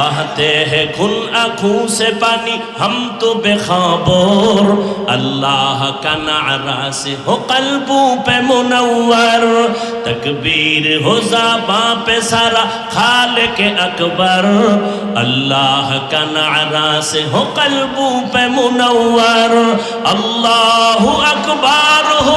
بہتے ہیں کن آنکھوں سے پانی ہم تو بے خبر اللہ کا نعرہ سے ہو قلبوں پہ منور تکبیر ہو زباں پہ سارا خالق اکبر اللہ کا نعرہ سے ہو قلبوں پہ منور اللہ اکبر ہو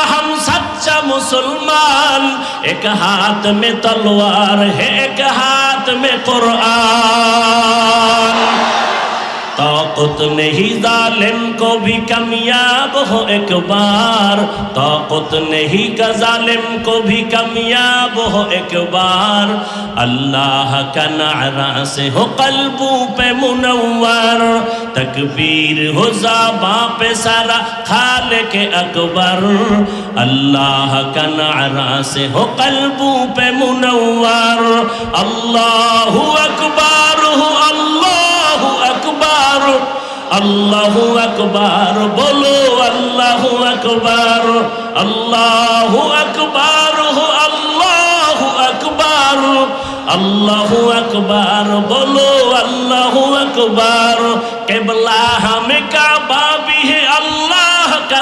মুসলমান এক হাত মে তলোয়ার হে এক হাত মে কোরআন طاقت نہیں ظالم کو بھی کمیاب ہو ایک بار طاقت نہیں کا ظالم کو بھی کمیاب ہو ایک بار اللہ کا نعرہ سے ہو قلبوں پہ منور تکبیر ہو ہوزا پہ سارا خالق اکبر اللہ کا نعرہ سے ہو قلبوں پہ منور اللہ اکبر ہو আল্লাহ আকবার বলো আল্লাহ আকবার আল্লাহ আকবার হো আল্লাহ আকবার আল্লাহ আকবার বলো আল্লাহ আকবার কেবলা হামে কাবা হে আল্লাহ কা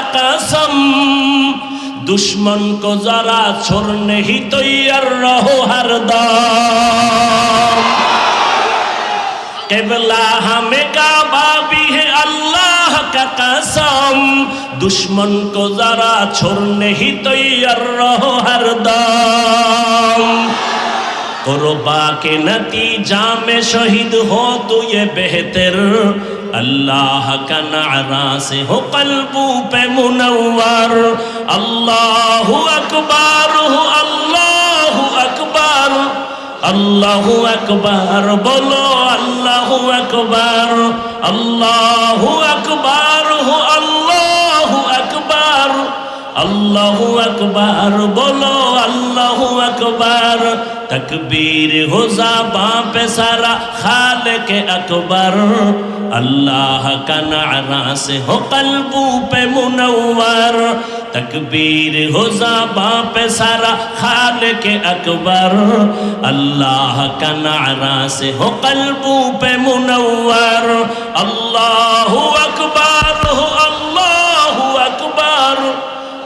जरा छोड़ने ही तैयार रहो हरदम केवला हमें का कसम दुश्मन को जरा छोड़ने ही तैयार रहो हरदम कुरबा के नतीजा में शहीद हो तो ये बेहतर अल्लाह का नारा से हो कलबू पे मुनवर अल्लाह अकबर हो अल्लाह अकबर अल्लाह अकबर बोलो अल्लाह अकबर अल्लाह আল্লাহ আকবার বলো আল্লাহ আকবার তকবীর হো জাবা পে সারা খালেক আকবর اللہ کا نعرہ سے ہو قلبوں پہ منور تکبیر ہو زباں پہ سارا خالق اکبر اللہ کا نعرہ سے ہو قلبوں پہ منور اللہ اکبر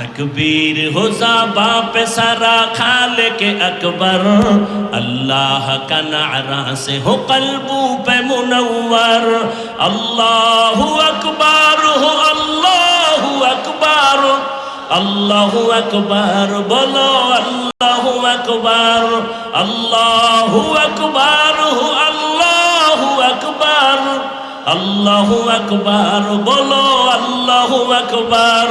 তকবীর হোসা বাপ সারা খালে के अकबर अल्लाह का नारा से हो कल्बू पे मुनवर अल्लाह अकबर हो अल्लाह अकबर अल्लाह अकबर बोलो अल्लाह अकबर अल्लाह अकबर हो अल्लाह अकबर अल्लाह अकबर बोलो अल्लाह अकबर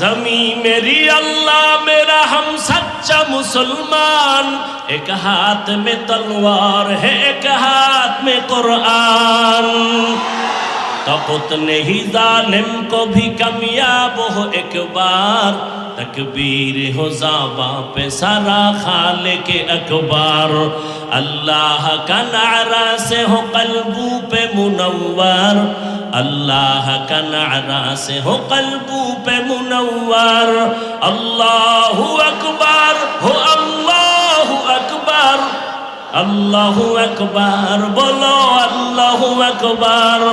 जमी मेरी अल्लाह मेरा हम सच्चा मुसलमान एक हाथ में तलवार है एक हाथ में कुरान तबत नहीं जालिम को भी कामयाब हो एक बार तकबीर हो जाबा पे सारा खाल के अखबार अल्लाह का नारा से हो कलबू पे मुनवर اللہ کا نعرہ سے ہو قلبوں پہ منور اللہ اکبر ہو اللہ اکبر اللہ اکبر بولو اللہ اکبر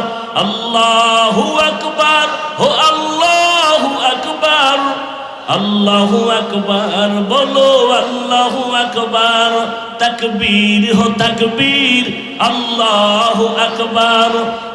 اللہ اکبر ہو اللہ اکبر اللہ اکبر بولو اللہ اکبر تکبیر ہو تکبیر اللہ اکبر